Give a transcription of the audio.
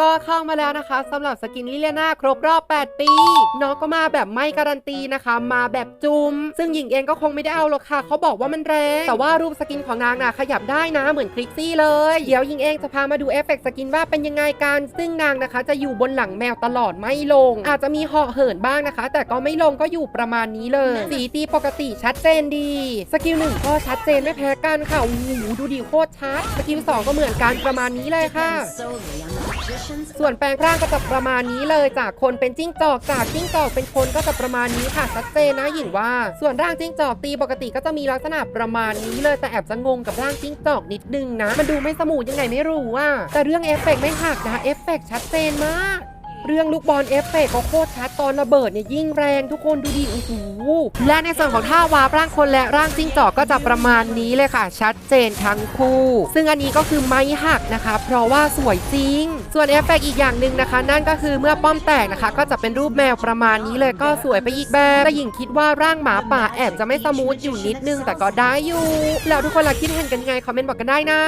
ก็เข้ามาแล้วนะคะสำหรับสกินลิเลียนาครบรอบ 8 ปี น้องก็มาแบบไม่การันตีนะคะ มาแบบจุมซึ่งหญิงเองก็คงไม่ได้เอาหรอกค่ะเขาบอกว่ามันแรงแต่ว่ารูปสกินของนางน่ะขยับได้นะเหมือนคลิกซี่เลย เดี๋ยวหญิงเองจะพามาดูเอฟเฟกต์สกินว่าเป็นยังไงกันซึ่งนางนะคะ จะอยู่บนหลังแมวตลอดไม่ลง อาจจะมีเหาะเหินบ้างนะคะ แต่ก็ไม่ลงก็อยู่ประมาณนี้เลย สีตีปกติชัดเจนดีสกิลหนึ่งก็ชัดเจนไม่แพ้กันค่ะโอ้โหดูดีโคตรชัดสกิลสองก็เหมือนกันประมาณนี้เลยค่ะ ส่วนแปลงร่างก็จะประมาณนี้เลยจากคนเป็นจิ้งจอกจากจิ้งจอกเป็นคนก็จะประมาณนี้ค่ะชัดเจนนะหญิงว่า ส่วนร่างจิ้งจอกตีปกติก็จะมีลักษณะประมาณนี้เลยแต่แอบจะงงกับร่างจิ้งจอกนิดนึงนะ มันดูไม่สมูทยังไงไม่รู้ว่าแต่เรื่องเอฟเฟกต์ไม่หักนะเอฟเฟกต์ชัดเจนมาก เรื่องลูกบอลเอฟเฟกก็โคตรชัดตอนระเบิดเนี่ยยิ่งแรงทุกคนดูดิโอ้โหและในส่วนของท่าวาบร่างคนและร่างจิ้งจอกก็จะประมาณนี้เลยค่ะ ชัดเจนทั้งคู่ ซึ่งอันนี้ก็คือไม้หักนะคะ เพราะว่าสวยจริง ส่วนเอฟเฟกอีกอย่างหนึ่งนะคะ นั่นก็คือเมื่อป้อมแตกนะคะ ก็จะเป็นรูปแมวประมาณนี้เลยก็สวยไปอีกแบบแต่หญิงคิดว่าร่างหมาป่าแอบจะไม่สมูทอยู่นิดนึงแต่ก็ได้อยู่ แล้วทุกคนล่ะคิดเห็นกันยังไงคอมเมนต์บอกกันได้นะ